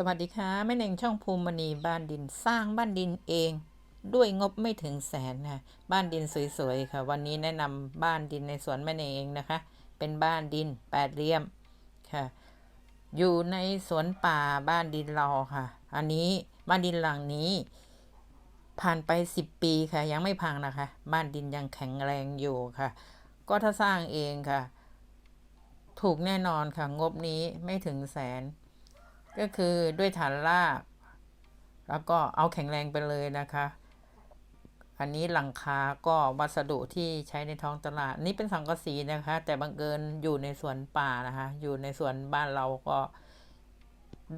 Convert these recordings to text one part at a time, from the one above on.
สวัสดีค่ะแม่เน่งช่องภูมิมณีบ้านดินสร้างบ้านดินเอง ด้วยงบไม่ถึงแสนค่ะบ้านดินสวยๆค่ะ วันนี้แนะนำบ้านดินในสวนแม่เน่งเองนะคะ เป็นบ้านดินแปดเหลี่ยมค่ะ อยู่ในสวนป่าบ้านดินราค่ะ อันนี้บ้านดินหลังนี้ ผ่านไปสิบปีค่ะ ยังไม่พังนะคะ บ้านดินยังแข็งแรงอยู่ค่ะ ก็ถ้าสร้างเองค่ะ ถูกแน่นอนค่ะ งบนี้ไม่ถึงแสน ก็คือด้วยฐานราก แล้วก็เอาแข็งแรงไปเลยนะคะ อันนี้หลังคาก็วัสดุที่ใช้ในท้องตลาด นี่เป็นสังกะสีนะคะ แต่บังเอิญอยู่ในสวนป่านะคะ อยู่ในสวนบ้านเราก็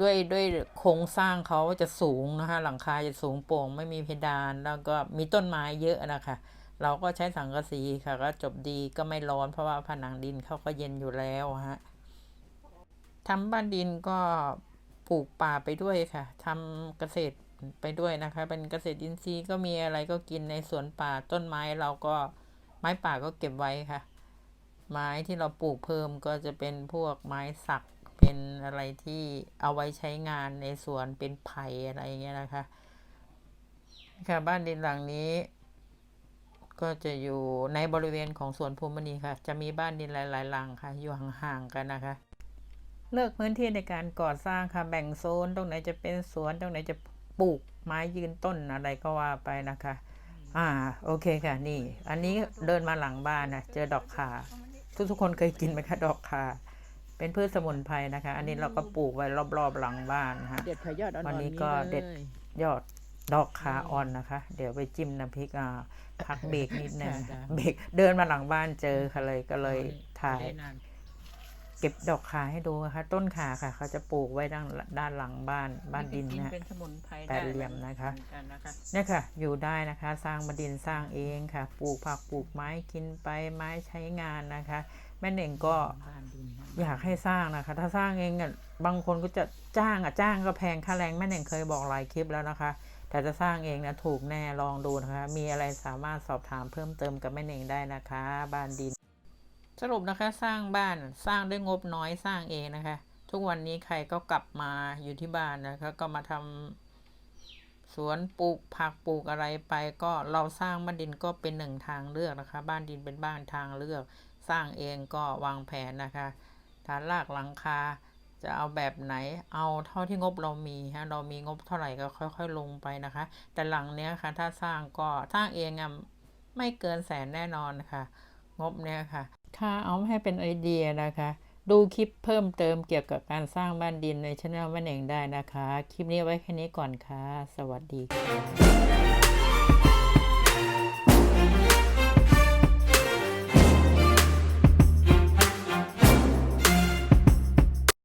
ด้วยด้วยโครงสร้างเขาจะสูงนะคะ หลังคาจะสูงโปร่งไม่มีเพดาน แล้วก็มีต้นไม้เยอะนะคะเราก็ใช้สังกะสีค่ะก็จบดีก็ไม่ร้อนเพราะว่าผนังดินเขาก็เย็นอยู่แล้วฮะทำบ้านดินก็ ปลูกป่าไปด้วยค่ะทำเกษตรไปด้วยนะคะ เป็นเกษตรอินทรีย์ก็มีอะไรก็กินในสวนป่าต้นไม้เราก็ไม้ป่าก็เก็บไว้ค่ะ ไม้ที่เราปลูกเพิ่มก็จะเป็นพวกไม้สักเป็นอะไรที่เอาไว้ใช้งานในสวนเป็นไผ่อะไรอย่างเงี้ยนะคะ ค่ะบ้านดินหลังนี้ ก็จะอยู่ในบริเวณของสวนภูมิมณีค่ะ จะมีบ้านดินหลายๆหลังค่ะ อยู่ห่างๆกันนะคะ เลือกพื้นที่ในการก่อสร้างค่ะแบ่งโซน ตรงไหนจะเป็นสวน ตรงไหนจะปลูกไม้ยืนต้นอะไรก็ว่าไปนะคะ อ่า โอเคค่ะ นี่ อันนี้เดินมาหลังบ้านนะ เจอดอกข่าทุกๆคนเคยกินไหมคะดอกข่าเป็นพืชสมุนไพรนะคะ อันนี้เราก็ปลูกไว้รอบๆหลังบ้านนะคะเด็ดค่ะยอดอ่อนๆวันนี้ก็ลยเด็ดยอดดอกคาออนนะคะ เดี๋ยวไปจิ้มน้ำพริกอ่าพักเบรกนิดนึงจ้ะเบรกเดินมาหลังบ้านเจอค่ะเลยก็เลยถ่ายได้นาน เก็บดอกขาให้ดูนะคะ ต้นขาค่ะ เขาจะปลูกไว้ด้านด้านหลังบ้านบ้านดินจริงนะๆเป็นสมุนไพรแปดเหลี่ยมนะคะเหมือนกันนะคะเนี่ยค่ะ อยู่ได้นะคะ สร้างมาดินสร้างเองค่ะ ปลูกผักปลูกไม้กินไปไม้ใช้งานนะคะ แม่เน่งก็บ้านดินนะอยากให้สร้างนะคะ ถ้าสร้างเองอะบางคนก็จะจ้างอะจ้างก็แพงค่าแรงแม่เน่งเคยบอกหลายคลิปแล้วนะคะแต่จะสร้างเองนะถูกแน่ลองดูนะคะ มีอะไรสามารถสอบถามเพิ่มเติมกับแม่เน่งได้นะคะ บ้านดิน สรุปนะคะสร้างบ้านสร้างด้วยงบน้อยสร้างเองนะคะ ทุกวันนี้ใครก็กลับมาอยู่ที่บ้านนะคะก็มาทำสวนปลูกผักปลูกอะไรไป ก็เราสร้างบ้านดินก็เป็นหนึ่งทางเลือกนะคะ บ้านดินเป็นบ้านทางเลือก สร้างเองก็วางแผนนะคะ ฐานรากหลังคาจะเอาแบบไหน เอาเท่าที่งบเรามีฮะ เรามีงบเท่าไหร่ก็ค่อย ๆ ลงไปนะคะ แต่หลังเนี้ยค่ะ ถ้าสร้างก็สร้างเองอะไม่เกินแสนแน่นอนค่ะ งบเนี้ยค่ะ ค่ะเอาให้เป็นไอเดียนะคะ ดูคลิปเพิ่มเติมเกี่ยวกับการสร้างบ้านดินในช่องแม่เองได้นะคะ คลิปนี้ไว้แค่นี้ก่อนค่ะ สวัสดีค่ะ